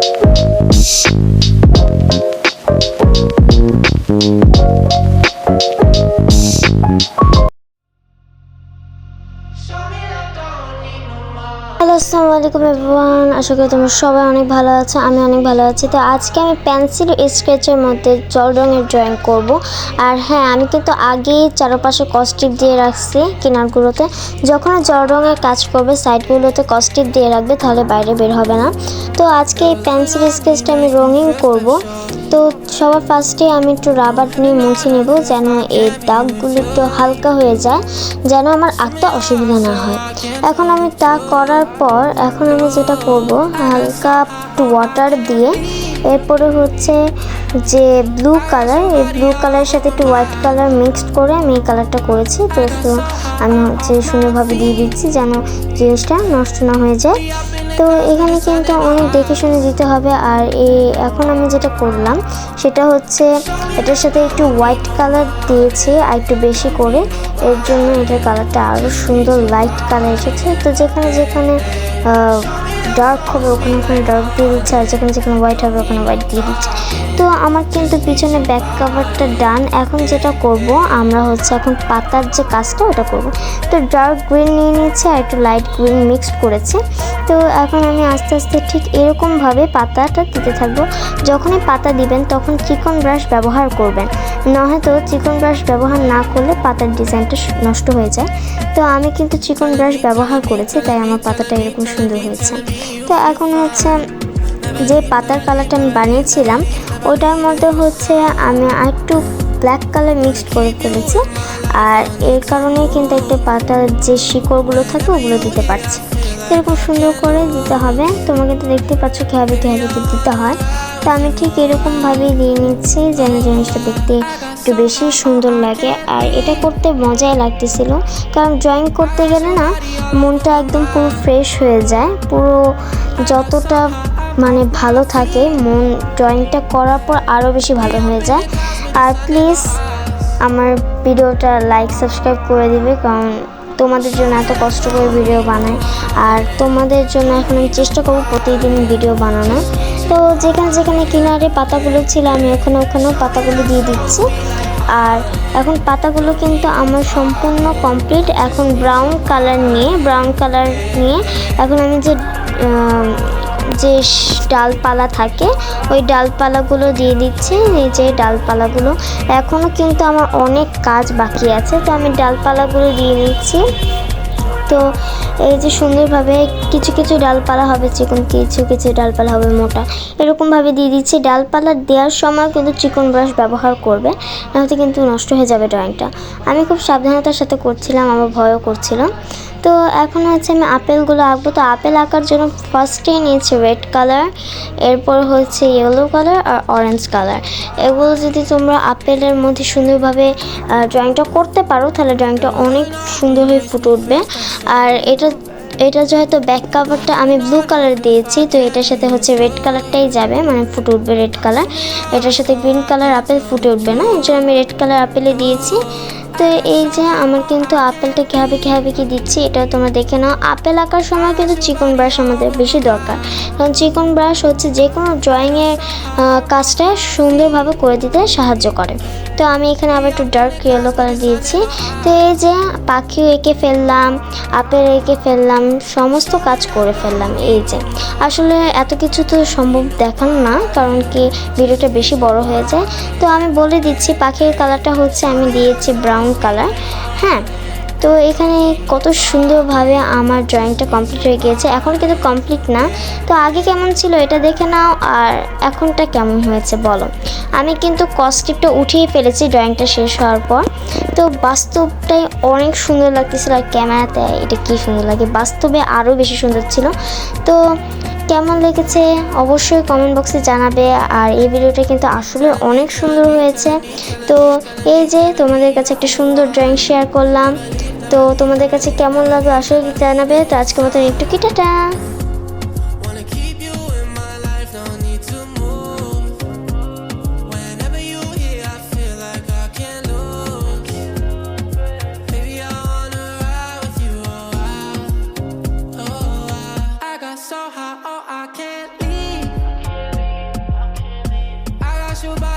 Thank you. Hello আসসালামু আলাইকুম everyone. আশা করি তোমরা সবাই অনেক ভালো আছো, আমি অনেক ভালো আছি। তো আজকে আমি পেন্সিল স্কেচের মধ্যে জল রঙের ড্রয়িং করব। আর হ্যাঁ আমি কিন্তু আগেই চারপাশে কস্টিপ দিয়ে রাখছি কিনারগুলোতে। যখন জল রঙের কাজ করবে, সাইডগুলোতে কস্টিপ দিয়ে রাখবে, তাহলে বাইরে বের হবে না। তো আজকে এই পেন্সিল স্কেচটা আমি রঙিন করব। তো সবার ফার্স্টে আমি একটু রাবার নিয়ে মুছে নেব, যেন এই দাগগুলো একটু হালকা হয়ে যায়, যেন আমার আঁকতে অসুবিধা না হয়। এখন আমি তা করার পর এখন আমি যেটা করব হালকা ওয়াটার দিয়ে। এরপরে হচ্ছে যে ব্লু কালার এই ব্লু কালারের সাথে একটু হোয়াইট কালার মিক্সড করে আমি এই কালারটা করেছি। তো আমি হচ্ছে সুন্দরভাবে দিয়ে দিচ্ছি যেন জিনিসটা নষ্ট না হয়ে যায়। তো এখানে কিন্তু অনেক দেখে শুনে দিতে হবে। আর এই এখন আমি যেটা করলাম, সেটা হচ্ছে এটার সাথে একটু হোয়াইট কালার দিয়েছে, আর একটু বেশি করে। এর জন্য এটার কালারটা আরও সুন্দর লাইট কালার এসেছে। তো যেখানে যেখানে ডার্ক হবে, ওখানে ওখানে ডার্ক দিয়ে দিচ্ছে, আর যেখানে যেখানে হোয়াইট হবে, ওখানে হোয়াইট দিয়ে দিচ্ছে। তো আমার কিন্তু পিছনে ব্যাক কাভারটা ডান এখন যেটা করব, আমরা হচ্ছে এখন পাতার যে কাজটা, ওটা করব। তো ডার্ক গ্রিন নিয়ে নিয়েছি, আর একটু লাইট গ্রিন মিক্সড করেছি। তো এখন আমি আস্তে আস্তে ঠিক এরকমভাবে পাতাটা দিতে থাকব। যখনই পাতা দিবেন, তখন চিকন ব্রাশ ব্যবহার করবেন। না হয়তো চিকন ব্রাশ ব্যবহার না করলে পাতার ডিজাইনটা নষ্ট হয়ে যায়। তো আমি কিন্তু চিকন ব্রাশ ব্যবহার করেছি, তাই আমার পাতাটা এরকম সুন্দর হয়েছে। তো এখন হচ্ছে যে পাতার কালারটা আমি বানিয়েছিলাম, ওটার মধ্যে হচ্ছে আমি আরেকটু ব্ল্যাক কালার মিক্সড করে ফেলেছি। আর এর কারণে কিন্তু একটা পাতার যে শিকড়গুলো থাকে, ওগুলো দিতে পারছি। এরকম সুন্দর করে দিতে হবে। তোমাকে তো দেখতে পাচ্ছ কীভাবে কীভাবে দিতে হয়। তো আমি ঠিক এরকমভাবেই দিয়ে নিচ্ছি যেন জিনিসটা দেখতে একটু বেশি সুন্দর লাগে। আর এটা করতে মজাই লাগতেছিল, কারণ ড্রয়িং করতে গেলে না মনটা একদম পুরো ফ্রেশ হয়ে যায়। পুরো যতটা মানে ভালো থাকে, মন ড্রয়িংটা করার পর আরও বেশি ভালো হয়ে যায়। আর প্লিজ আমার ভিডিওটা লাইক সাবস্ক্রাইব করে দিবে, কারণ তোমাদের জন্য এত কষ্ট করে ভিডিও বানাই। আর তোমাদের জন্য এখন আমি চেষ্টা করব প্রতিদিন ভিডিও বানানো তো যেখানে যেখানে কিনারে পাতাগুলো ছিল, আমি ওখানে ওখানেও পাতাগুলো দিয়ে দিচ্ছি। আর এখন পাতাগুলো কিন্তু আমার সম্পূর্ণ কমপ্লিট। এখন ব্রাউন কালার নিয়ে, ব্রাউন কালার নিয়ে এখন আমি যে যে ডালপালা থাকে, ওই ডালপালাগুলো দিয়ে দিচ্ছি। এই যে ডালপালাগুলো এখনও কিন্তু আমার অনেক কাজ বাকি আছে। তো আমি ডালপালাগুলো দিয়ে নিচ্ছি। তো এই যে সুন্দরভাবে কিছু কিছু ডালপালা হবে, চিকন কিছু কিছু ডালপালা হবে মোটা। এরকমভাবে দিয়ে দিচ্ছি। ডালপালা দেওয়ার সময় কিন্তু চিকন ব্রাশ ব্যবহার করবে, নাহলে কিন্তু নষ্ট হয়ে যাবে ড্রয়িংটা আমি খুব সাবধানতার সাথে করছিলাম, আমার ভয়ও করছিলাম তো এখন হচ্ছে আমি আপেলগুলো আঁকবো। তো আপেল আঁকার জন্য ফার্স্টেই নিয়েছি রেড কালার এরপর হচ্ছে ইয়েলো কালার আর অরেঞ্জ কালার এগুলো যদি তোমরা আপেলের মধ্যে সুন্দরভাবে ড্রয়িংটা করতে পারো, তাহলে ড্রয়িংটা অনেক সুন্দর হয়ে ফুটে উঠবে। আর এটা এটা যেহেতু ব্যাক কাভারটা আমি ব্লু কালার দিয়েছি, তো এটার সাথে হচ্ছে রেড কালারটাই যাবে মানে ফুটে উঠবে রেড কালার এটার সাথে গ্রিন কালার আপেল ফুটে উঠবে না। এই জন্য আমি রেড কালার আপেলে দিয়েছি। তো এই যে আমার কিন্তু আপেলটা কীভাবে কীভাবে কি দিচ্ছি এটা তোমরা দেখে নাও। আপেল আঁকার সময় কিন্তু চিকন ব্রাশ আমাদের বেশি দরকার। কারণ চিকন ব্রাশ হচ্ছে যে কোনো ড্রয়িংয়ের কাজটা সুন্দরভাবে করে দিতে সাহায্য করে। তো আমি এখানে আবার একটু ডার্ক ইয়েলো কালার দিয়েছি। তো এই যে পাখিও এঁকে ফেললাম আপেল এঁকে ফেললাম, সমস্ত কাজ করে ফেললাম এই যে। আসলে এত কিছু তো সম্ভব দেখানো না, কারণ কি ভিডিওটা বেশি বড় হয়ে যায়। তো আমি বলে দিচ্ছি, পাখির কালারটা হচ্ছে আমি দিয়েছি ব্রাউন কালার হ্যাঁ? তো এখানে কত সুন্দরভাবে আমার ড্রয়িংটা কমপ্লিট হয়ে গিয়েছে। এখন কিন্তু কমপ্লিট না। তো আগে কেমন ছিল এটা দেখে নাও, আর এখনটা কেমন হয়েছে বলো। আমি কিন্তু কস্টিপটা উঠিয়ে ফেলেছি ড্রয়িংটা শেষ হওয়ার পর। তো বাস্তবটাই অনেক সুন্দর লাগতেছিল, আর ক্যামেরাতে এটা কী সুন্দর লাগে। বাস্তবে আরও বেশি সুন্দর ছিল। তো কেমন লেগেছে অবশ্যই কমেন্ট বক্সে জানাবে। আর এই ভিডিওটা কিন্তু আসলে অনেক সুন্দর হয়েছে। তো এই যে তোমাদের কাছে একটা সুন্দর ড্রয়িং শেয়ার করলাম। তো তোমাদের কাছে কেমন লাগবে আসলে কি জানাবে। তো আজকের মতো একটু কি টাটা you by